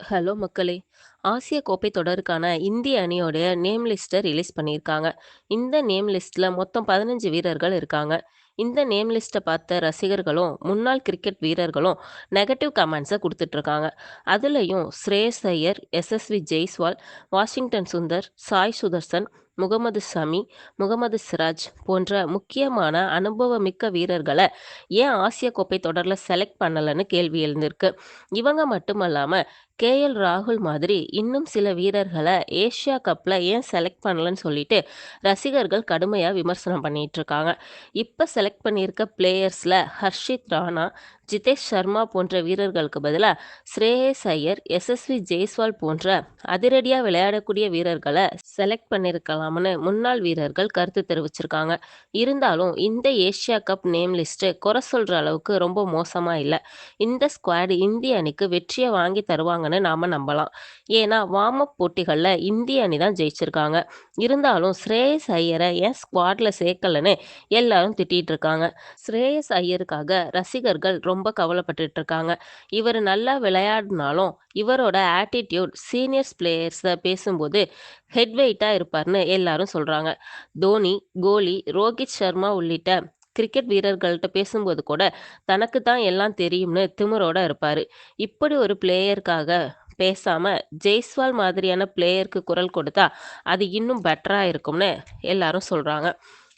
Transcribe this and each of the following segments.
Hello மக்களே! ஆசிய கோப்பை தொடருக்கான இந்திய அணியோடைய நேம் லிஸ்ட்டை ரிலீஸ் பண்ணியிருக்காங்க. இந்த நேம் லிஸ்ட்டில் மொத்தம் 15 வீரர்கள் இருக்காங்க. இந்த நேம் லிஸ்ட்டை பார்த்த ரசிகர்களும், முன்னாள் கிரிக்கெட் வீரர்களும் நெகட்டிவ் கமெண்ட்ஸை கொடுத்துட்ருக்காங்க அதுலேயும் ஸ்ரேயஸ் ஐயர், எஸ்எஸ்வி ஜெய்ஸ்வால், வாஷிங்டன் சுந்தர், சாய் சுதர்சன், முகமது ஷமி, முகமது சிராஜ் போன்ற முக்கியமான அனுபவமிக்க வீரர்களை ஏன் ஆசிய கோப்பை தொடரில் செலக்ட் பண்ணலைன்னு கேள்வி எழுந்திருக்கு. இவங்க கே.எல். ராகுல் மாதிரி இன்னும் சில வீரர்களை ஏஷியா கப்பில் ஏன் செலக்ட் பண்ணலன்னு சொல்லிட்டு ரசிகர்கள் கடுமையாக விமர்சனம் பண்ணிட்டுருக்காங்க. இப்போ செலக்ட் பண்ணியிருக்க பிளேயர்ஸில் ஹர்ஷித் ராணா, ஜிதேஷ் சர்மா போன்ற வீரர்களுக்கு பதிலாக ஸ்ரேயஸ் ஐயர், எஸ்எஸ்வி ஜெய்ஸ்வால் போன்ற அதிரடியாக விளையாடக்கூடிய வீரர்களை செலக்ட் பண்ணியிருக்கலாம்னு முன்னாள் வீரர்கள் கருத்து தெரிவிச்சிருக்காங்க. இருந்தாலும் இந்த ஏஷியா கப் நேம் லிஸ்ட்டு குறை சொல்கிற அளவுக்கு ரொம்ப மோசமாக இல்லை இந்த ஸ்குவாடு இந்திய அணிக்கு வெற்றியை வாங்கி தருவாங்கன்னு நாம நம்பலாம். ஏன்னா வார்ம் அப் போட்டிகளில் இந்திய அணி தான் ஜெயிச்சிருக்காங்க. இருந்தாலும் ஸ்ரேயஸ் ஐயரை ஏன் ஸ்குவாட்ல சேர்க்கலன்னு எல்லாரும் திட்டிகிட்டு இருக்காங்க. ஸ்ரேயஸ் ஐயருக்காக ரசிகர்கள் ரொம்ப கவலைப்பட்டுட்டு இருக்காங்க. இவர் நல்லா விளையாடினாலும் இவரோட ஆட்டிடியூட் சீனியர்ஸ் பிளேயர்ஸை பேசும்போது ஹெட்வெயிட்டாக இருப்பார்னு எல்லாரும் சொல்கிறாங்க தோனி, கோலி, ரோகித் சர்மா உள்ளிட்ட கிரிக்கெட் வீரர்கள்ட்ட பேசும்போது கூட தனக்கு தான் எல்லாம் தெரியும்னு திமிரோட இருப்பார். இப்படி ஒரு பிளேயருக்காக பேசாமல் ஜெய்ஸ்வால் மாதிரியான பிளேயருக்கு குரல் கொடுத்தா அது இன்னும் பெட்டராக இருக்கும்னு எல்லாரும் சொல்கிறாங்க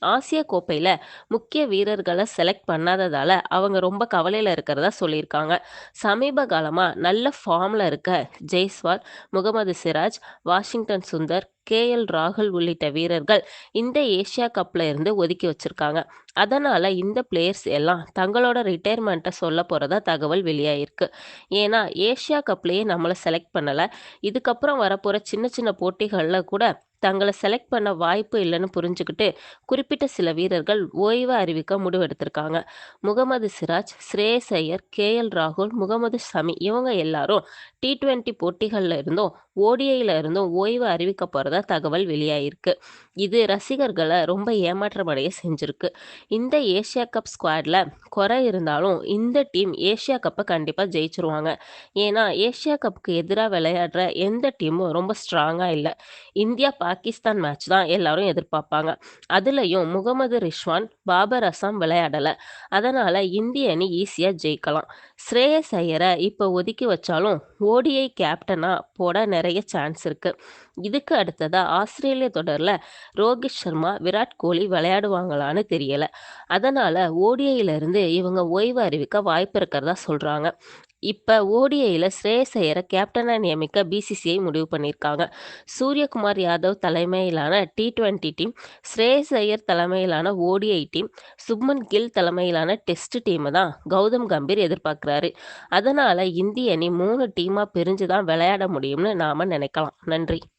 ஆசிய கோப்பையில் முக்கிய வீரர்களை செலக்ட் பண்ணாததால அவங்க ரொம்ப கவலையில் இருக்கிறதா சொல்லியிருக்காங்க. சமீப காலமாக நல்ல ஃபார்மில் இருக்க ஜெய்ஸ்வால், முகமது சிராஜ், வாஷிங்டன் சுந்தர், கே.எல். ராகுல் உள்ளிட்ட வீரர்கள் இந்த ஏஷியா கப்பில் இருந்து ஒதுக்கி வச்சிருக்காங்க. அதனால் இந்த பிளேயர்ஸ் எல்லாம் தங்களோட ரிட்டையர்மெண்ட்டை சொல்லப் போகிறதா தகவல் வெளியாயிருக்கு. ஏன்னா ஏஷியா கப்லேயே நம்மளை செலக்ட் பண்ணலை இதுக்கப்புறம் வரப்போகிற சின்ன சின்ன போட்டிகளில் கூட தங்களை செலக்ட் பண்ண வாய்ப்பு இல்லைன்னு புரிஞ்சுக்கிட்டு குறிப்பிட்ட சில வீரர்கள் ஓய்வு அறிவிக்க முடிவெடுத்திருக்காங்க. முகமது சிராஜ், ஸ்ரேயஸ் ஐயர், கே.எல். ராகுல், முகமது ஷமி இவங்க எல்லாரும் டி ட்வெண்ட்டி போட்டிகளில் இருந்தும், ஓடிஐல இருந்தும் ஓய்வு அறிவிக்க போறதா தகவல் வெளியாயிருக்கு. இது ரசிகர்களை ரொம்ப ஏமாற்றமடைய செஞ்சிருக்கு. இந்த ஏசியா கப் ஸ்குவாட்ல குறை இருந்தாலும் இந்த டீம் ஏசியா கப்பை கண்டிப்பா ஜெயிச்சிருவாங்க ஏன்னா ஏசியா கப்புக்கு எதிராக விளையாடுற எந்த டீமும் ரொம்ப ஸ்ட்ராங்கா இல்லை இந்தியா பாகிஸ்தான் மேட்ச் தான் எல்லாரும் எதிர்பார்ப்பாங்க. அதுலயும் முகமது ரிஷ்வான் பாபர் அசாம் விளையாடல. அதனால இந்திய அணி ஈஸியா ஜெயிக்கலாம். ஸ்ரேயஸ் ஐயரை இப்ப ஒதுக்கி வச்சாலும் ஓடிஐ கேப்டனா போட நிறைய சான்ஸ் இருக்கு. இதுக்கு அடுத்ததா ஆஸ்திரேலிய தொடர்ல ரோஹித் சர்மா, விராட் கோலி விளையாடுவாங்களான்னு தெரியல. அதனால ஓடிஐல இருந்து இவங்க ஓய்வு அறிவிக்க வாய்ப்பு இருக்கிறதா சொல்றாங்க. இப்போ ஓடிஐயில் ஸ்ரேயஸ் ஐயரை கேப்டனா நியமிக்க பிசிசிஐ முடிவு பண்ணியிருக்காங்க. சூரியகுமார் யாதவ் தலைமையிலான டி-20 டீம், ஸ்ரேயஸ் ஐயர் தலைமையிலான ஓடிஐ டீம், சுப்மன் கில் தலைமையிலான டெஸ்ட் டீமை தான் கௌதம் கம்பீர் எதிர்பார்க்குறாரு அதனால் இந்திய அணி மூணு டீமாக பிரிஞ்சு தான் விளையாட முடியும்னு நாம நினைக்கலாம். நன்றி.